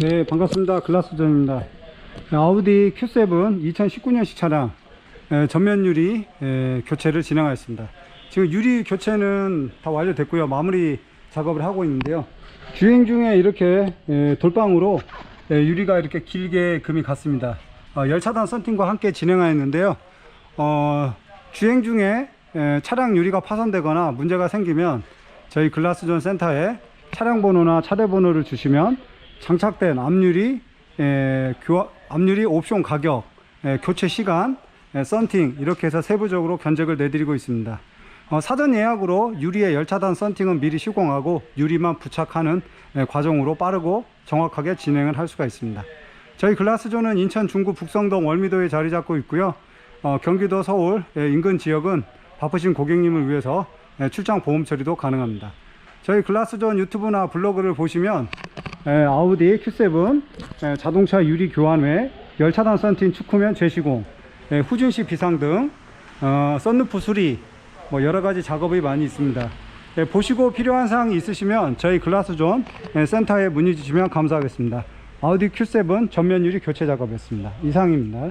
네, 반갑습니다. 글라스존입니다. 아우디 Q7 2019년식 차량 에, 전면 유리 에, 교체를 진행하였습니다. 지금 유리 교체는 다 완료됐고요. 마무리 작업을 하고 있는데요. 주행 중에 이렇게 에, 돌방으로 에, 유리가 이렇게 길게 금이 갔습니다. 어, 열차단 썬팅과 함께 진행하였는데요. 어, 주행 중에 에, 차량 유리가 파손되거나 문제가 생기면 저희 글라스존 센터에 차량 번호나 차대 번호를 주시면 장착된 앞유리 에, 교, 앞유리 옵션 가격 에, 교체 시간 에, 썬팅 이렇게 해서 세부적으로 견적을 내드리고 있습니다. 어, 사전 예약으로 유리의 열차단 썬팅은 미리 시공하고 유리만 부착하는 에, 과정으로 빠르고 정확하게 진행을 할 수가 있습니다. 저희 글라스존은 인천 중구 북성동 월미도에 자리 잡고 있고요. 어, 경기도 서울 에, 인근 지역은 바쁘신 고객님을 위해서 에, 출장 보험 처리도 가능합니다. 저희 글라스존 유튜브나 블로그를 보시면 에, 아우디 Q7 에, 자동차 유리 교환 외 열차단 썬팅 축후면 재시공 에, 후진시 비상등 어, 썬루프 수리 뭐 여러 가지 작업이 많이 있습니다. 에, 보시고 필요한 사항이 있으시면 저희 글라스존 에, 센터에 문의 주시면 감사하겠습니다. 아우디 Q7 전면 유리 교체 작업이었습니다. 이상입니다